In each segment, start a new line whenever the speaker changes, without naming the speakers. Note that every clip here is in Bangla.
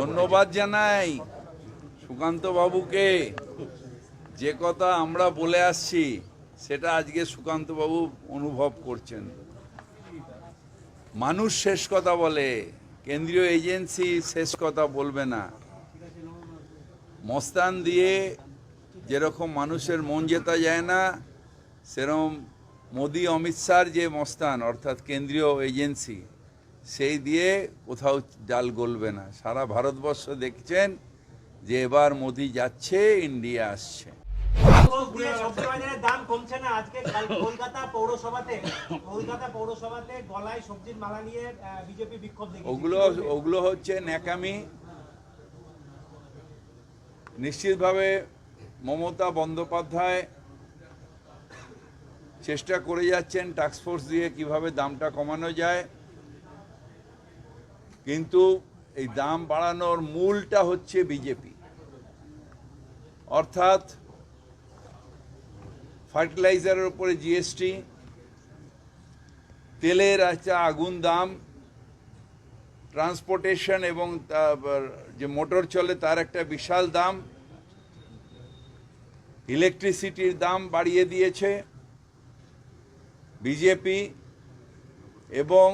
ধন্যবাদ জানাই সুকান্ত বাবুকে। যে কথা আমরা বলে আসছি, সেটা আজকে সুকান্ত বাবু অনুভব করছেন। মানুষ শেষ কথা বলে, কেন্দ্রীয় এজেন্সি শেষ কথা বলবে না। মস্তান দিয়ে যেরকম মানুষের মন জেতা যায় না, সেরকম মোদি, অমিত শাহর যে মস্তান, অর্থাৎ কেন্দ্রীয় এজেন্সি সেই দিয়ে কোথাও ডাল গলবে না। সারা ভারতবর্ষ দেখছেন যে এবার মোদি যাচ্ছে ইন্ডিয়া আসছে।
দিয়ে সবজি বাজারের দাম কমছে না আজকে। কলকাতা পৌরসভাতে কলকাতা পৌরসভাতে গলায় সবজির মালা নিয়ে বিজেপি বিক্ষোভ
ওগুলো ওগুলো হচ্ছে ন্যাকামি। নিশ্চিতভাবে মমতা বন্দ্যোপাধ্যায় চেষ্টা করে যাচ্ছেন টাস্কফোর্স দিয়ে কীভাবে দামটা কমানো যায়। কিন্তু এই দাম বাড়ানোর মূলটা হচ্ছে বিজেপি। অর্থাৎ ফার্টিলাইজারের উপরে জিএসটি, তেলের একটা আগুন দাম, ট্রান্সপোর্টেশন এবং যে মোটর চলে তার একটা বিশাল দাম, ইলেকট্রিসিটির দাম বাড়িয়ে দিয়েছে বিজেপি এবং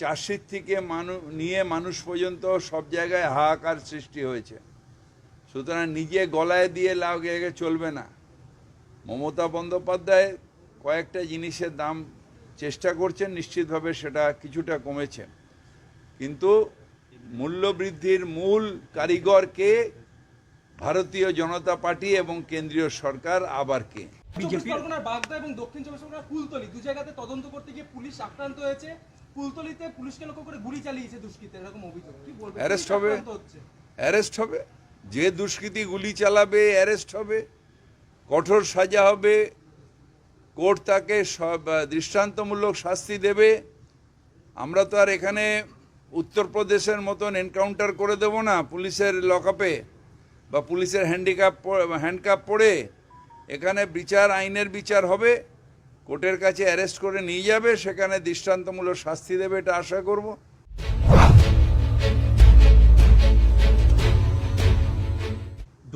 চাষির থেকে মানুষ নিয়ে মানুষ পর্যন্ত সব জায়গায় হাহাকার সৃষ্টি হয়েছে। সুতরাং নিজে গলায় দিয়ে লাউ গেগে চলবে না। মমতা বন্দ্যোপাধ্যায় কয়েকটা জিনিসের দাম চেষ্টা করছেন, নিশ্চিতভাবে সেটা কিছুটা কমেছে। কিন্তু মূল্যবৃদ্ধির মূল কারিগরকে ভারতীয় জনতা পার্টি এবং কেন্দ্রীয় সরকার আবার কে?
পরগনার বাগদা এবং দক্ষিণ চব্বিশ পরগনার ফুলতলি দু জায়গাতে তদন্ত করতে গিয়ে পুলিশ আক্রান্ত হয়েছে। ফুলতলিতে পুলিশকে লক্ষ্য করে গুলি চালিয়েছে দুষ্কৃতী এরকম অভিযোগ। কি বলবেন পুলিশ
হবে। অ্যারেস্ট হবে? যে দুষ্কৃতী গুলি চালাবে অ্যারেস্ট হবে। কঠোর সাজা হবে। কোর্ট তাকে সব দৃষ্টান্তমূলক শাস্তি দেবে। আমরা তো আর এখানে উত্তরপ্রদেশের মতন এনকাউন্টার করে দেব না। পুলিশের লকআপে বা পুলিশের হ্যান্ডিক্যাপ হ্যান্ডকাপ পড়ে এখানে বিচার আইনের বিচার হবে। কোর্টের কাছে অ্যারেস্ট করে নিয়ে যাবে সেখানে দৃষ্টান্তমূলক শাস্তি দেবে এটা আশা করব।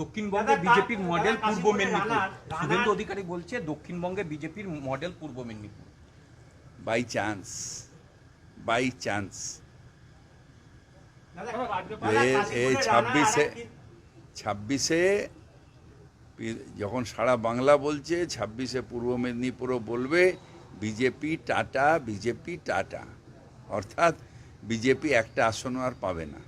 দক্ষিণবঙ্গে বিজেপির মডেল পূর্ব মেদিনীপুর। শুভেন্দু অধিকারী বলছে দক্ষিণবঙ্গে বিজেপির model Purba Medinipur.
By chance by chance ছাব্বিশে ছাব্বিশে যখন সারা বাংলা বলছে ছাব্বিশে পূর্ব মেদিনীপুরও বলবে বিজেপি টাটা বিজেপি টাটা। অর্থাৎ বিজেপি একটা আসনও আর পাবে না।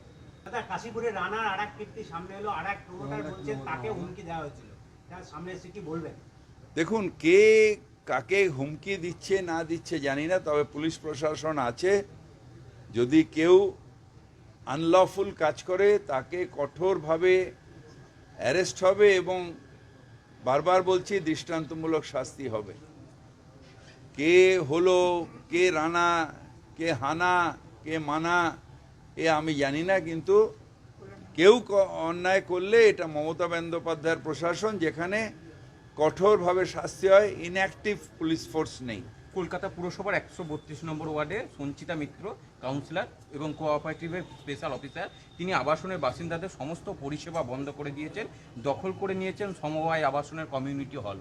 কাশীপুরে রানার আর এক কীর্তি সামনে এলো আর এক প্রমোটার তাকে হুমকি দেওয়া হয়েছিল। তার সামনে এসে কি বলবেন?
দেখুন কে কাকে হুমকি দিচ্ছে না দিচ্ছে জানি না তবে পুলিশ প্রশাসন আছে। যদি কেউ আনলফুল কাজ করে তাকে কঠোরভাবে অ্যারেস্ট হবে এবং বারবার বলছি দৃষ্টান্তমূলক শাস্তি হবে। কে হলো, কে রানা, কে হানা, কে মানা, এ আমি জানি না, কিন্তু কেউ অন্যায় করলে এটা মমতা বন্দ্যোপাধ্যায়ের প্রশাসন, যেখানে কঠোরভাবে শাস্তি হয় ইনঅ্যাক্টিভ পুলিশ ফোর্স নেই।
কলকাতা পুরসভার একশো বত্রিশ নম্বর ওয়ার্ডে সঞ্চিতা মিত্র কাউন্সিলর এবং কোঅপারেটিভের স্পেশাল অফিসার তিনি আবাসনের বাসিন্দাদের সমস্ত পরিষেবা বন্ধ করে দিয়েছেন, দখল করে নিয়েছেন সমবায় আবাসনের কমিউনিটি হল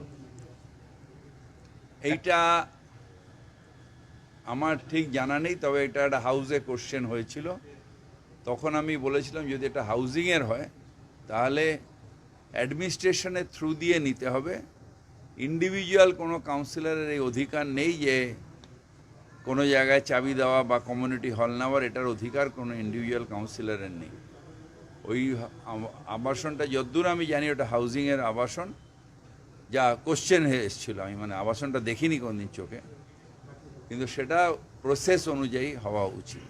এইটা আমার ঠিক জানা নেই, তবে এটা একটা হাউসে কোশ্চেন হয়েছিল। তখন আমি বলেছিলাম, যদি এটা হাউজিংয়ের হয়, তাহলে অ্যাডমিনিস্ট্রেশনের থ্রু দিয়ে নিতে হবে। ইন্ডিভিজুয়াল কোনো কাউন্সিলরের এই অধিকার নেই যে কোনো জায়গায় চাবি দেওয়া বা কমিউনিটি হল নেওয়ার, এটার অধিকার কোনো ইন্ডিভিজুয়াল কাউন্সিলরের নেই। ওই আবাসনটা যদ্দূর আমি জানি ওটা হাউজিংয়ের আবাসন, যা কোশ্চেন হয়ে এসেছিল। আমি মানে আবাসনটা দেখিনি কোনদিন চোখে। কিন্তু সেটা প্রসেস অনুযায়ী হওয়া উচিত।